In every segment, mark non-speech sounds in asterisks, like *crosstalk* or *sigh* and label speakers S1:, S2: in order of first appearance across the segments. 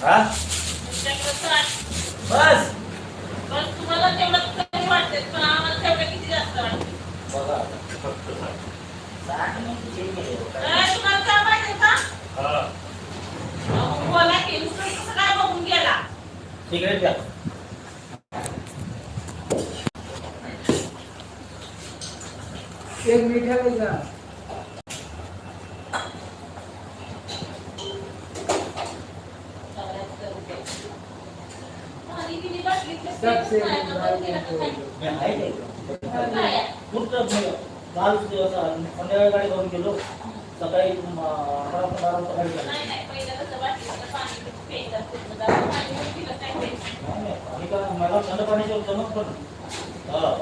S1: हा? बस.
S2: तुम्हाला तेवढं कमी वाटते पण आम्हाला तेवढं किती जास्त वाटते
S1: बघा फक्त सांग. सांग मग किती गेले.
S2: अरे, तुम्हाला काय पाहिजे का अहो, बोला की नुसतं कसं काय बघून गेला
S1: सिगरेट द्या
S3: एक मिठा का
S2: आणि तिने बसली तर
S3: सबसे
S2: नाही का, बंद केलं का काय?
S1: मी आहे नाही.
S2: काय आहे?
S1: कुठं मी काल दिवस संध्याकाळी गाडी घेऊन गेलो सकाळी म, अकरा बारा वाजता गाडी काढली.
S2: नाही, नाही, पहिलं कसं बाटलीतलं पाणी प्यायचं असतं, मग आता पाणी पण
S1: का मला थंड पाण्याची जमत पण हा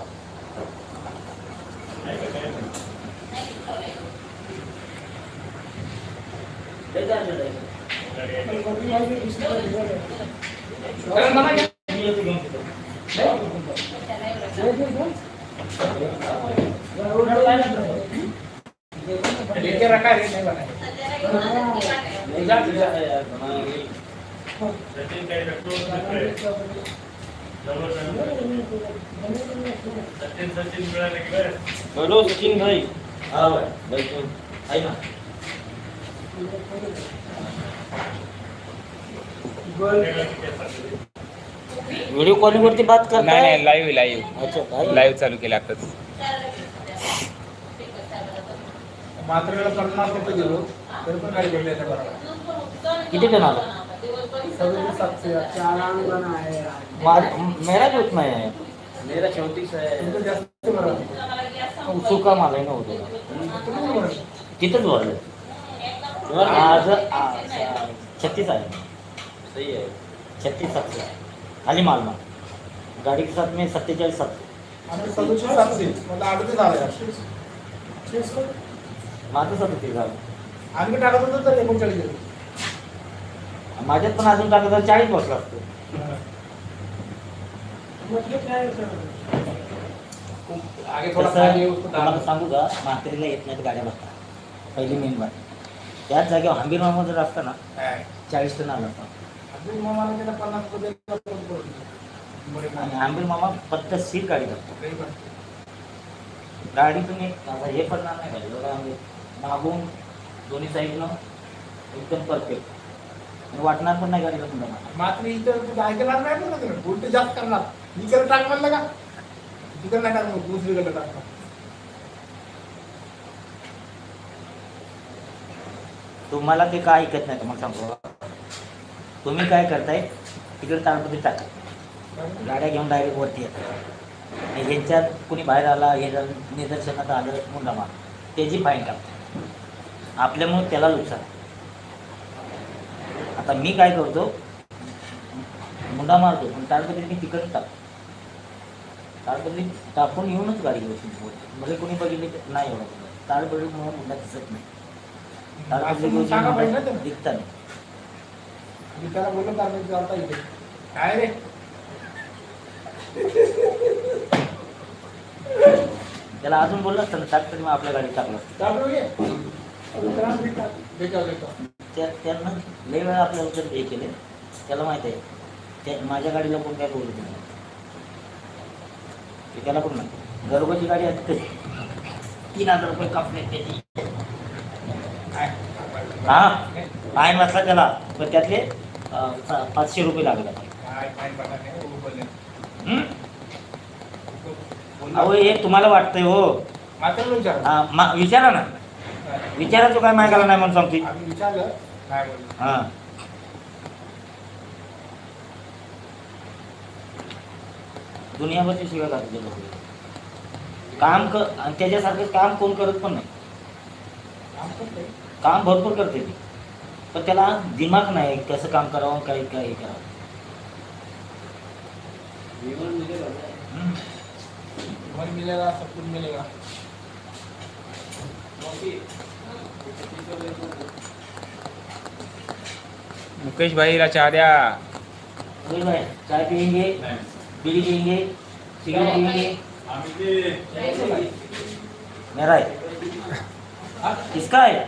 S1: लय चांगलं आहे. मी येतो घेऊन तिथं.
S2: त्याला एवढं
S1: एवढं काय नाही करत.
S3: लेके रखा रे नहीं बना
S2: सध्याला एवढं नक्की वाटायला.
S1: लय आहे यार. मला- बोलो सचिन भाई. हाँ भाई. बिल्कुल आई ना? व्हिडिओ कॉलिंग वरती बात करताय?
S4: नाही नाही लाईव्ह लाईव्ह
S1: अच्छा
S4: लाईव्ह चालू केलं आताच.
S2: त्याला
S3: मात्र पन्नास रुपये दिलो तरी पण गाडी भेटली नाही बरोबर
S1: किती टन आला?
S3: सगळे सातशे आण आहे. यार.
S1: माझ- मेरा भी उतना है
S4: मेरा चौतीस
S3: तुमचं जास्त बरं
S1: सुका माल आहे ना होतो
S3: तुम्ही बरं
S1: तिथंच भरलं आज छत्तीस आहे.
S4: सही है
S1: छत्तीस सातशे खाली माल माल गाड़ी के साथ में सत्तेचाळीस सातशे
S3: आम्ही सदोशे सातशे मला अडतीस झालं यार.
S1: माझं झालं
S3: आणखी टाकत होतं तर एकोणचाळीस.
S1: माझ्यात पण अजून टाकलं तर चाळीस बसला असतो
S3: आगे थोडा
S1: तसं
S3: खाली उसको
S1: तुम्हाला
S3: डाल.
S1: सांगू का म्हातारीला येत नाहीत गाड्या बसतात पहिली मेन बात त्याच जागेवर हंबीर मामा जर असता ना
S3: काय?
S1: चाळीस टन आला असता
S3: अजून मग मला त्याला पन्नास रुपये. बरे
S1: आणि. हंबीर मामा फक्त सीट गाडी करतो
S3: काही पण.
S1: गाडी तुम्ही आता हे पडणार नाही गाडी आम्ही मागून दोन्ही साईडनं एकदम परफेक्ट आणि वाटणार पण नाही गाडीला तुम्हाला
S3: मात्र इथं कुठं ऐकणार नाही ना तुम्ही उलट जास्त करणार. इकडे टाक म्हणलं का? तिकडे नाही टाकणार दुसरीकडे टाकणार
S1: तुम्हाला ते काय ऐकत नाही तुम्हाला सांगतो तुम्ही काय करताय? तिकडे ताडपत्री टाका. गाड्या घेऊन डायरेक्ट वरती येतात आणि ह्यांच्यात कुणी बाहेर आला हे निदर्शनात आलं मुंडा मार. त्याची फाईन टाकतात आपल्यामुळे त्याला नुकसान. आता मी काय करतो? मुंडा मारतो पण ताडपत्री मी तिकडे टाकतो ताडपत्री टाकून येऊनच गाडी घेऊ मला कोणी बघितले नाही एवढं ताडपत्रीमुळे मुंडा दिसत नाही. ताडपत्री. दिसत नाही.
S3: मी त्याला बोललो चालता काय रे?
S1: त्याला अजून बोललं असतं ना टाक तरी मग आपल्या गाडीत टाकलं असतं. त्या त्यांना लई वेळा आपल्याला जर हे केले. त्याला माहीत आहे त्या माझ्या गाडीला कोण काय बोलत नाही ते त्याला पण माहिती? घरगुती गाडी असते तीन हजार रुपये कापले त्याची.
S3: काय?
S1: हा? फाईन वाजता त्याला. पण त्यातले अं, पा- पाचशे रुपये लागले
S3: काय काय पडणार नाही हो, बोलले.
S1: हं?
S3: बोललो.
S1: अहो हे तुम्हाला वाटतंय हो.
S3: मात्र विचार.
S1: हा, मा- विचारा ना. विचारा तो काय मागायला नाही म्हणून सांगते
S3: आम्ही विचारलं काय बोललो
S1: हा. दुनियाभरची शिवाय लोक. काम कर आणि त्याच्यासारखं काम कोण करत पण नाही.
S3: काम
S1: भरपूर करते ती. पण त्याला दिमाग नाही कसं काम करावं काय काय हे करावं. हम्म.
S3: मन मिलेगा सब कुछ मिलेगा।
S4: मुकेश चहा द्या
S1: अरे भाई चाय पियेंगे बीड़ी पियेंगे सिगरेट पियेंगे। मेरा है। किसका है?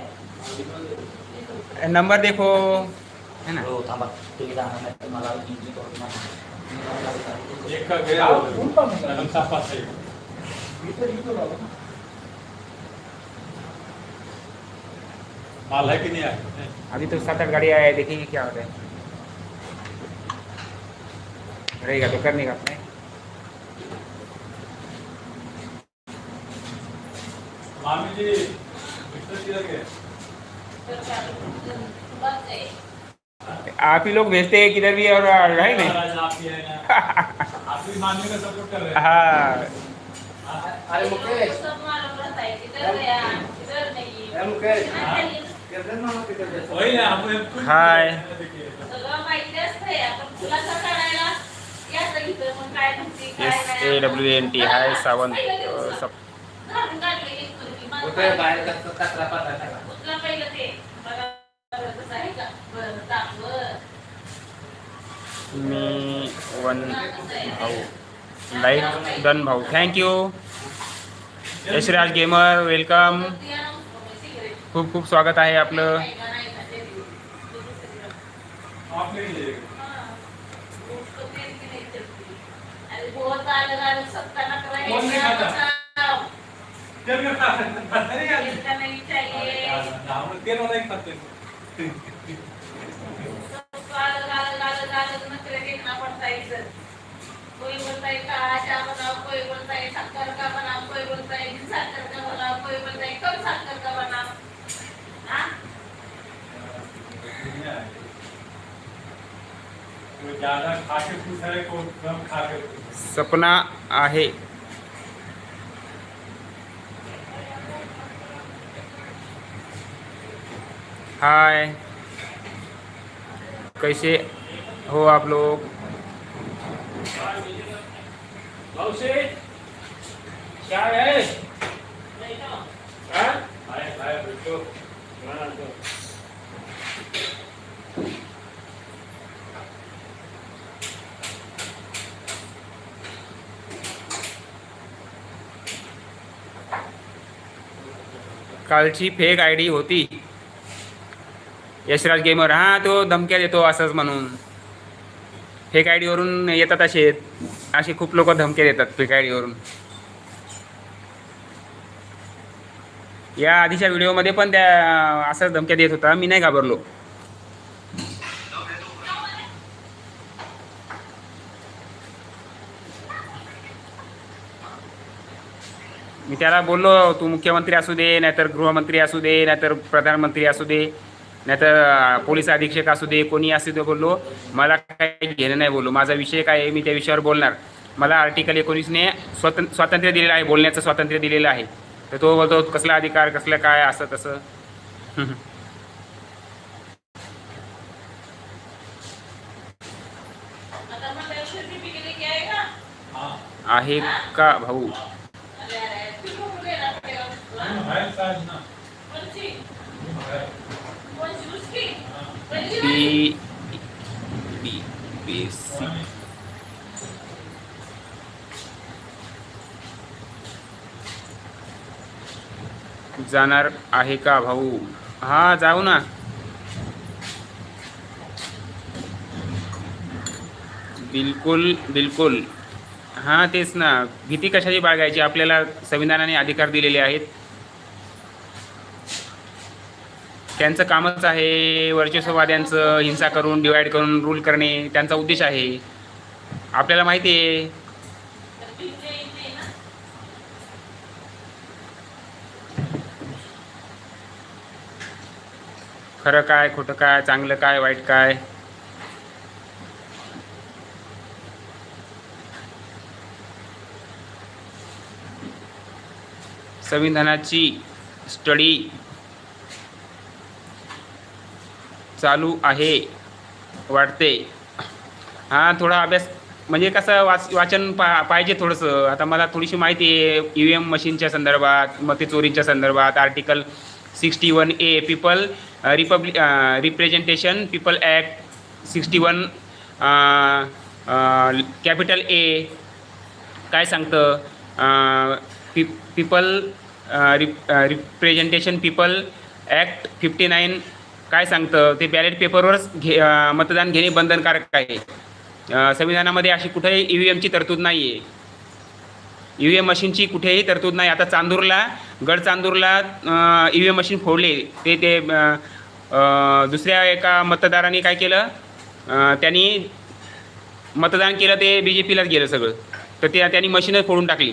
S4: नंबर देखो। है ना?
S1: हो मला इंट्री करून द्या.
S5: एक का गया
S3: गाव कोणता म्हणला?
S5: हम साफा से
S3: इथं इथं बाबा.
S5: माल है कि नहीं है
S4: अभी तो सात आठ गाड़ियाँ है देखेंगे क्या होता है रहेगा तो करने का अपने
S5: मामी जी मिस्टर किधर गए
S2: तर काय? बस आहे.
S4: आप ही लोग भेजते हैं किधर भी और है नहीं
S5: महाराज आप ही है ना *laughs* आप भी मामी का सपोर्ट कर रहे हैं
S4: हाँ
S3: अरे मुकेश
S2: सब मालूम रहता है, किधर गया, किधर नहीं.
S3: अरे मुकेश
S2: किधर नाही.
S3: किधर ना किधर जैसा.
S5: वही ना हम कुछ
S4: हाय.
S5: देखिए
S2: सगळं माहिती असतंय आपण खुलासा करायला याचं इथं मग काय म्हणते, काय
S4: एस
S2: नाही.
S4: A W N T hi Sawant
S2: पहिलं
S4: अ,
S2: दिवस.
S4: सप
S2: घालून काढले एक पूर्वी. मला
S3: होतंय बाहेर कसं कचरा पाता टाका.
S2: उचला पहिलं ते. बघा, कसं आहे का? बरं, दाखवं.
S4: मी वन
S2: कसं आहे?
S4: भाऊ लाईक डन भाऊ thank you Yashraj gamer welcome
S2: वरती आणून सिगरेट.
S4: खूप खूप स्वागत आहे आपलं
S2: नाही बोलता है काला चाय बनाओ कोई बोलता है शक्कर का बनाओ कोई बोलता है शक्कर का बनाओ कोई बोलता है कम शक्कर का बनाओ
S5: ज़्यादा खा के खुश है कोई कम खा के
S4: सपना आहे. हाय. कैसे हो आप लोग? क्या है? हाँ?
S5: आए आए
S4: कालची फेक आय डी होती. यशराज गेमर हां तो धमक्या देतो असंच म्हणून. फेक आय डीवरून येतात असे. असे खूप लोक धमक्या देतात फेक या आधीच्या व्हिडिओमध्ये पण त्या असंच धमक्या देत होता. मी नाही घाबरलो. मी त्याला बोललो तू मुख्यमंत्री असू दे नाहीतर गृहमंत्री असू दे नाहीतर प्रधानमंत्री असू दे. नाहीतर पोलीस अधीक्षक असू दे कोणी असू दे बोललो मला काही घेणं नाही बोललो. माझा विषय काय आहे मी त्या विषयावर बोलणार. मला आर्टिकल एकोणीसने स्वतं स्वातंत्र्य दिलेलं आहे बोलण्याचं स्वातंत्र्य दिलेलं आहे. तर तो बोलतो कसला अधिकार कसलं काय असं तसं.
S5: हाँ.
S4: आहे का भाऊ? बी बी बी जाणार आहे का भाऊ? हा जाऊ ना. बिलकुल बिलकुल. हां तेच ना. भीती कशाची बाळगायची? आपल्याला संविधानाने अधिकार दिलेले आहेत. त्यांचं कामच आहे वर्चस्ववाद्यांचं हिंसा करून डिवाईड करून रूल करणे त्यांचा उद्देश आहे. आपल्याला माहिती आहे. खरं काय खोटं काय चांगलं काय वाईट काय? संविधानाची स्टडी चालू आहे वाटते. हां थोडा अभ्यास म्हणजे कसं वाच वाचन पा पाहिजे थोडंसं. आता मला थोडीशी माहिती आहे ई व्ही एम मशीनच्या संदर्भात मते चोरीच्या संदर्भात article sixty one A people republic representation people act sixty one capital A काय सांगतं? P people rep representation people act fifty nine काय सांगतं? ते बॅलेट पेपरवरच घे मतदान घेणे बंधनकारक आहे. संविधानामध्ये अशी कुठेही ई व्ही एमची तरतूद नाही आहे ई व्ही एम मशीनची कुठेही तरतूद नाही. आता चांदूरला गड चांदूरला ई व्ही एम मशीन फोडले. ते ते दुसऱ्या एका मतदाराने काय केलं? त्यांनी मतदान केलं ते बी जे पीलाच गेलं सगळं. तर ते त्यांनी मशीनच फोडून टाकली.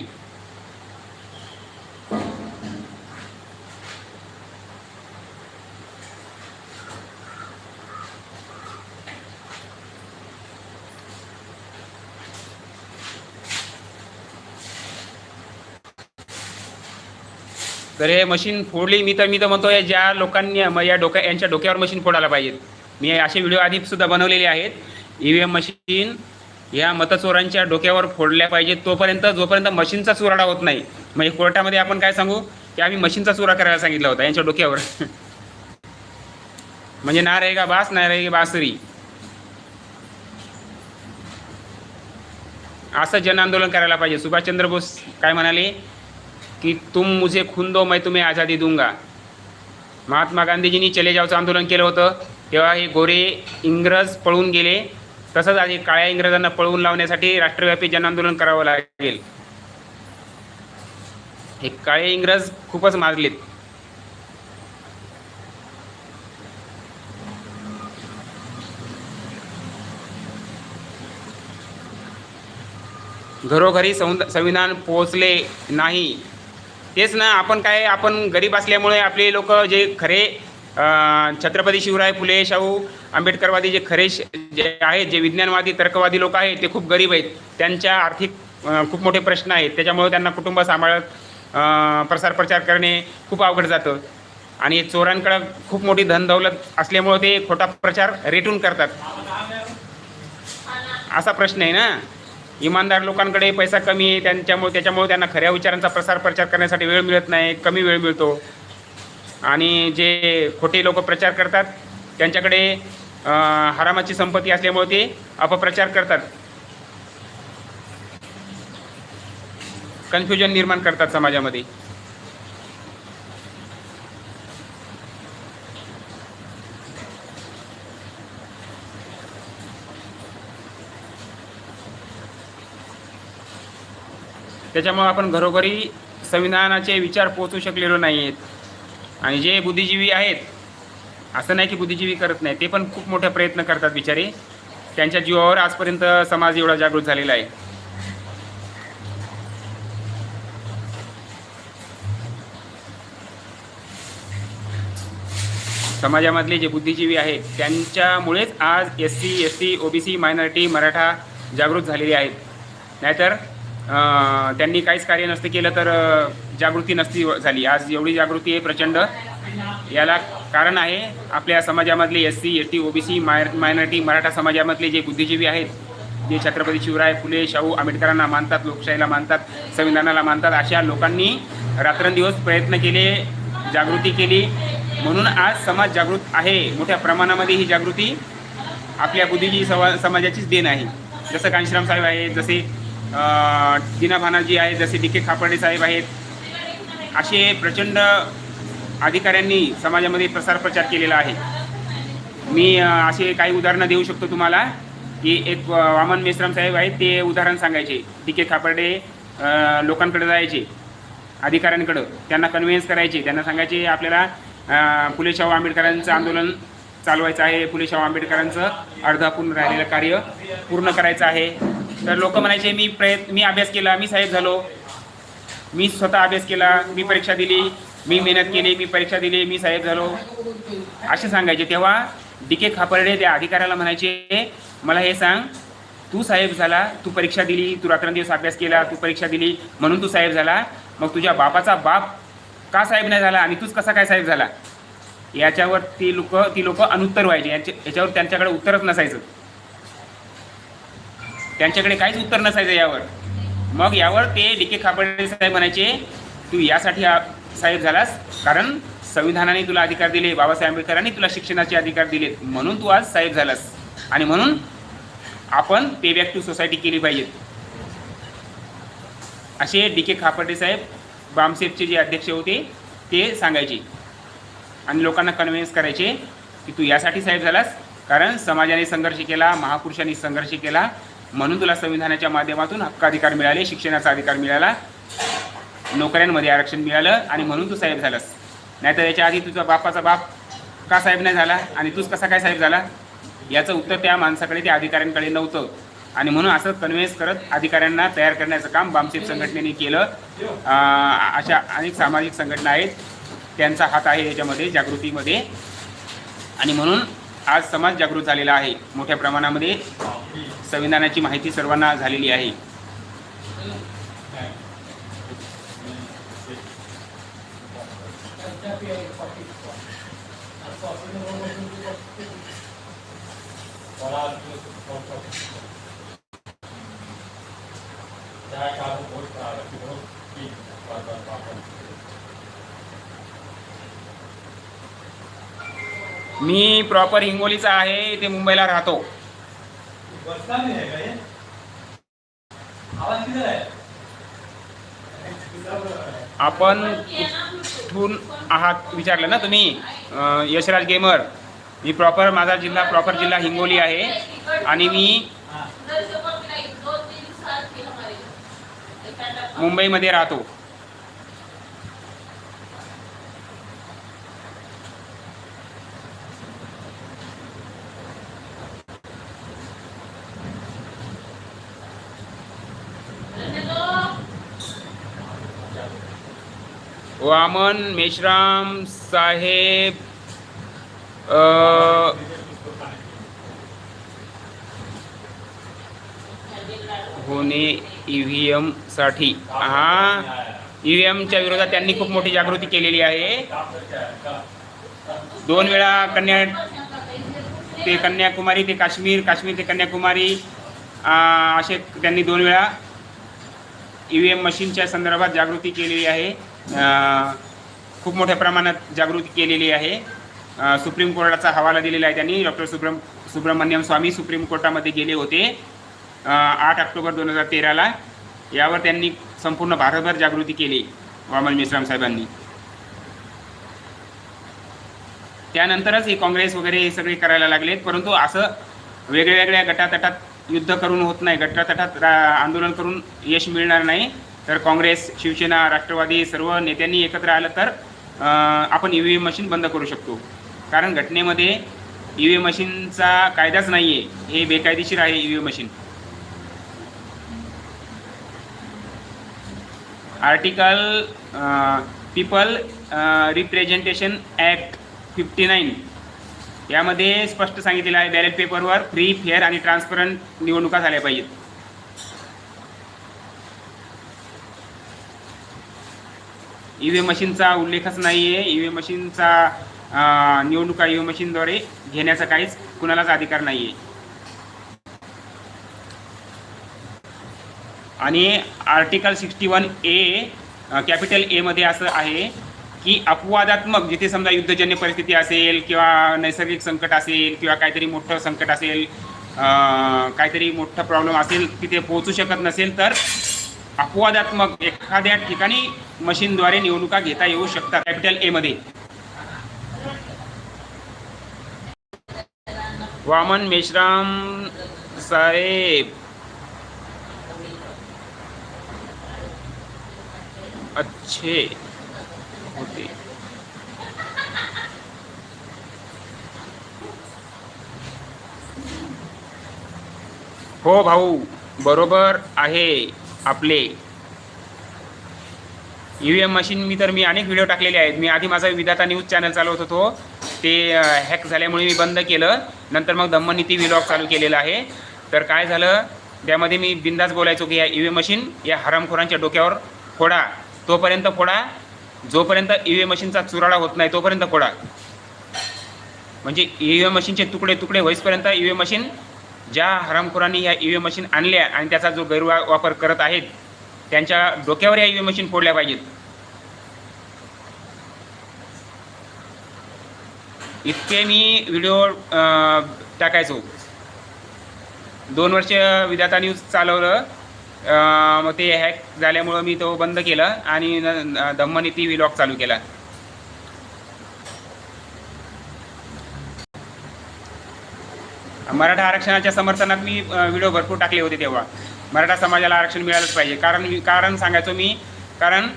S4: तर हे मशीन फोडली मी तर मी तर म्हणतो या ज्या लोकांनी या डोक्या यांच्या डोक्यावर मशीन फोडायला पाहिजेत. मी असे व्हिडिओ आधी सुद्धा बनवलेले आहेत. ई व्ही एम मशीन या मतचोरांच्या डोक्यावर फोडल्या पाहिजेत तोपर्यंत जोपर्यंत मशीनचा चुराडा होत नाही. म्हणजे कोर्टामध्ये आपण काय सांगू? की आम्ही मशीनचा चुरा करायला सांगितला होता यांच्या डोक्यावर. *laughs* म्हणजे ना रहेगा बास ना रहेगी बासरी. असं जन आंदोलन करायला पाहिजे. सुभाषचंद्र बोस काय म्हणाले? की तुम मुझे खून दो मैं तुम्हें आज़ादी दूंगा। महात्मा गांधीजींनी चले जावचं आंदोलन केलं होतं. तेव्हा हे गोरे इंग्रज पळून गेले. तसंच आधी काळ्या इंग्रजांना पळवून लावण्यासाठी राष्ट्रव्यापी जनआंदोलन करावं लागेल. हे काळे इंग्रज खूपच माजलेत घरोघरी संविधान पोहोचले नाही. तेच ना आपण काय आपण गरीब असल्यामुळे आपले लोक जे खरे छत्रपती शिवराय फुले शाहू आंबेडकरवादी जे खरे श- जे आहेत जे विज्ञानवादी तर्कवादी लोक आहेत ते खूप गरीब आहेत. त्यांच्या आर्थिक खूप मोठे प्रश्न आहेत. त्याच्यामुळे त्यांना कुटुंब सांभाळत प्रसार प्रचार करणे खूप अवघड जातं. आणि चोरांकडं खूप मोठी धन दौलत असल्यामुळे ते खोटा प्रचार रेटून करतात. असा प्रश्न आहे ना? इमानदार लोकांकडे पैसा कमी आहे त्यांच्यामुळे त्याच्यामुळे त्यांना खऱ्या विचारांचा प्रसार प्रचार करण्यासाठी वेळ मिळत नाही कमी वेळ मिळतो. आणि जे खोटे लोक प्रचार करतात त्यांच्याकडे हरामाची संपत्ती असल्यामुळे ते अपप्रचार करतात. कन्फ्युजन निर्माण करतात समाजामध्ये. त्याच्यामुळे आपण घरोघरी संविधानाचे विचार पोचू शकलेलो नाही आहेत आणि जे बुद्धिजीवी आहेत असं नाही की बुद्धिजीवी करत नाही ते पण खूप मोठा प्रयत्न करतात बिचारे. त्यांच्या जीवावर आजपर्यंत समाज एवढा जागृत झालेला आहे. समाजामधले जे बुद्धिजीवी आहेत त्यांच्यामुळेच आज S C S T O B C minority Maratha जागृत झालेले आहेत. नाहीतर त्यांनी काहीच कार्य नसतं केलं तर जागृती नसती झाली. आज एवढी जागृती आहे प्रचंड. याला कारण आहे आपल्या समाजामधले S C S T O B C my minority Maratha समाजामधले जे बुद्धिजीवी आहेत जे छत्रपती शिवराय फुले शाहू आंबेडकरांना मानतात लोकशाहीला मानतात संविधानाला मानतात अशा लोकांनी रात्रंदिवस प्रयत्न केले जागृती केली. म्हणून आज समाज जागृत आहे. मोठ्या प्रमाणामध्ये ही जागृती आपल्या बुद्धिजीवी सवा समाजाचीच देण आहे. जसं कांशीराम साहेब आहेत जसे दिना भानाजी आहेत जसे डी के खापर्डे साहेब आहेत. असे प्रचंड अधिकाऱ्यांनी समाजामध्ये प्रसार प्रचार केलेला आहे. मी असे काही उदाहरणं देऊ शकतो तुम्हाला की एक वामन मेश्राम साहेब आहेत ते उदाहरण सांगायचे. डी के खापर्डे लोकांकडे जायचे अधिकाऱ्यांकडं. त्यांना कन्व्हिन्स करायचे. त्यांना सांगायचे आपल्याला अं, फुले शाहू आंबेडकरांचं आंदोलन चालवायचं आहे. फुले शाहू आंबेडकरांचं अर्धापूर्ण राहिलेलं कार्य पूर्ण करायचं आहे. तर लोक म्हणायचे मी प्रयत्न मी अभ्यास केला मी साहेब झालो. मी स्वतः अभ्यास केला मी परीक्षा दिली. मी मेहनत केली मी परीक्षा दिली मी साहेब झालो. असे सांगायचे. तेव्हा डी के खापर्डे त्या अधिकाऱ्याला म्हणायचे मला हे सांग तू साहेब झाला तू परीक्षा दिली तू रात्रंदिवस अभ्यास केला तू परीक्षा दिली म्हणून तू साहेब झाला. मग तुझ्या बापाचा बाप का साहेब नाही झाला आणि तूच कसा काय साहेब झाला? याच्यावर ती लोक ती लोक अनुत्तर व्हायचे. याच्या याच्यावर त्यांच्याकडे उत्तरच नसायचं. त्यांच्याकडे काहीच उत्तर नसायचं यावर. मग यावर ते डी के खापर्डे साहेब म्हणायचे तू यासाठी साहेब झालास कारण संविधानाने तुला अधिकार दिले बाबासाहेब आंबेडकरांनी तुला शिक्षणाचे अधिकार दिले म्हणून तू आज साहेब झालास. आणि म्हणून आपण पे बॅक टू सोसायटी केली पाहिजे असे डी के खापर्डे साहेब बामसेफचे जे अध्यक्ष होते ते सांगायचे. आणि लोकांना कन्व्हिन्स करायचे की तू यासाठी साहेब झालास कारण समाजाने संघर्ष केला महापुरुषांनी संघर्ष केला म्हणून तुला संविधानाच्या माध्यमातून हक्काधिकार मिळाले शिक्षणाचा अधिकार मिळाला नोकऱ्यांमध्ये आरक्षण मिळालं आणि म्हणून तू साहेब झालास. नाहीतर याच्या आधी तुझा बापाचा बाप का साहेब नाही झाला आणि तूच कसा काय साहेब झाला? याचं उत्तर त्या माणसाकडे त्या अधिकाऱ्यांकडे नव्हतं. आणि म्हणून असं कन्व्हेन्स करत अधिकाऱ्यांना तयार करण्याचं काम बामसेब संघटनेने केलं. अशा अनेक सामाजिक संघटना आहेत. त्यांचा हात आहे याच्यामध्ये जागृतीमध्ये. आणि म्हणून आज समाज जागृत झालेला आहे मोठ्या प्रमाणामध्ये. संविधानाची माहिती सर्वांना झालेली आहे. मी प्रॉपर हिंगोलीचा आहे ते मुंबईला राहतो.
S5: बसला नाही आहे का हे? आवाज किती आहे
S4: आपण कुठून आहात विचारलं ना तुम्ही? यशराज गेमर. मी प्रॉपर माझा जिल्हा प्रॉपर जिल्हा हिंगोली आहे. आणि मी मुंबईमध्ये राहतो. वामन मेश्राम साहेब होणे ई व्ही एमसाठी हा ई व्ही एमच्या विरोधात त्यांनी खूप मोठी जागृती केलेली आहे. दोन वेळा कन्या ते कन्याकुमारी ते काश्मीर काश्मीर ते कन्याकुमारी असे त्यांनी दोन वेळा ई व्ही एम मशीनच्या संदर्भात जागृती केलेली आहे. खूप मोठ्या प्रमाणात जागृती केलेली आहे. सुप्रीम कोर्टाचा हवाला दिलेला आहे त्यांनी. डॉक्टर सुब्रम सुब्रमण्यम स्वामी सुप्रीम कोर्टामध्ये गेले होते आठ ऑक्टोबर दोन हजार तेराला. यावर त्यांनी संपूर्ण भारतभर जागृती केली वामन मेश्राम साहेबांनी. त्यानंतरच हे काँग्रेस वगैरे हे सगळे करायला लागलेत. परंतु असं वेगळ्या वेगळ्या गटातटात युद्ध करून होत नाही. गटातटात रा- आंदोलन करून यश मिळणार नाही. तर काँग्रेस शिवसेना राष्ट्रवादी सर्व नेत्यांनी एकत्र आलं तर आपण ई व्ही एम मशीन बंद करू शकतो. कारण घटनेमध्ये ई व्ही एम मशीनचा कायदाच नाही आहे हे बेकायदेशीर आहे E V M machine article people representation act fifty nine यामध्ये स्पष्ट सांगितलेलं आहे बॅलेट पेपरवर फ्री फेअर आणि ट्रान्सपरंट निवडणुका झाल्या पाहिजेत. ई व्ही मशीनचा उल्लेखच नाही आहे ई व्ही मशीनचा निवडणुका ई व्ही मशीनद्वारे घेण्याचा काहीच कुणालाच अधिकार नाही आहे आणि article sixty one A capital एमध्ये असं आहे की अपवादात्मक जिथे समजा युद्धजन्य परिस्थिती असेल किंवा नैसर्गिक संकट असेल किंवा काहीतरी मोठं संकट असेल काहीतरी मोठं प्रॉब्लेम असेल तिथे पोहोचू शकत नसेल तर अपवादात्मक एखाद्या ठिकाणी मशीनद्वारे निवडणुका घेता येऊ शकतात. कॅपिटलमध्ये. वामन मेश्राम साहेब. अच्छे होते. हो भाऊ बरोबर आहे. आपले ई व्ही एम मशीन मी तर मी अनेक व्हिडिओ टाकलेले आहेत. मी आधी माझा विधाता न्यूज चॅनल चालवत होतो. ते हॅक झाल्यामुळे मी बंद केलं. नंतर मग दम्मनीती व्हिलॉग चालू केलेला आहे. तर काय झालं? त्यामध्ये मी बिंदास बोलायचो की या ई व्ही मशीन या हरामखोरांच्या डोक्यावर फोडा. तोपर्यंत फोडा. जोपर्यंत ई व्ही मशीनचा चुराडा होत नाही तोपर्यंत फोडा. म्हणजे ई व्ही मशीनचे तुकडे तुकडे होईपर्यंत ई व्ही मशीन ज्या हरामखोरांनी या ई व्ही मशीन आणल्या आणि त्याचा जो गैरवा वापर करत आहेत त्यांच्या डोक्यावर या ई व्ही मशीन फोडल्या पाहिजेत. इतके मी व्हिडिओ टाकायचो. दोन वर्ष विधाता न्यूज चालवलं मग ते हॅक झाल्यामुळं मी तो बंद केलं आणि धम्मनीती व्लॉग चालू केला. मराठा आरक्षणाच्या समर्थनात मी व्हिडिओ भरपूर टाकले होते तेव्हा. मराठा समाजाला आरक्षण मिळालंच पाहिजे. कारण कारण सांगायचो मी कारण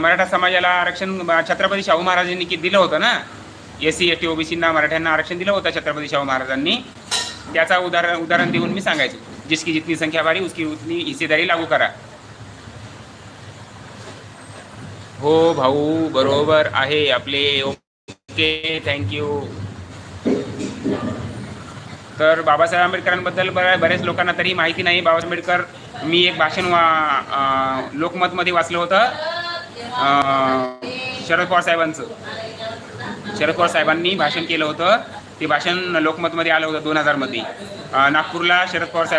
S4: मराठा समाजाला आरक्षण छत्रपती शाहू महाराजांनी की दिलं होतं ना? एस सी एस टी ओबीसींना मराठ्यांना आरक्षण दिलं होतं छत्रपती शाहू महाराजांनी. त्याचा उदाहरण उदाहरण देऊन मी सांगायचो. जिसकी जितनी संख्या वाढी उसकी उतनी हिस्सेदारी लागू करा. हो भाऊ बरोबर आहे आपले. ओके थँक्यू तर बाबासाहेब आंबेडकरांबद्दल बऱ्या बऱ्याच लोकांना तरी माहिती नाही. बाबासाहेब आंबेडकर मी एक भाषण वा लोकमतमध्ये वाचलं होतं. शरद पवार साहेबांचं. शरद पवार साहेबांनी भाषण केलं होतं. ते भाषण लोकमतमध्ये आलं होतं दोन हजारमध्ये. नागपूरला शरद पवार साहेब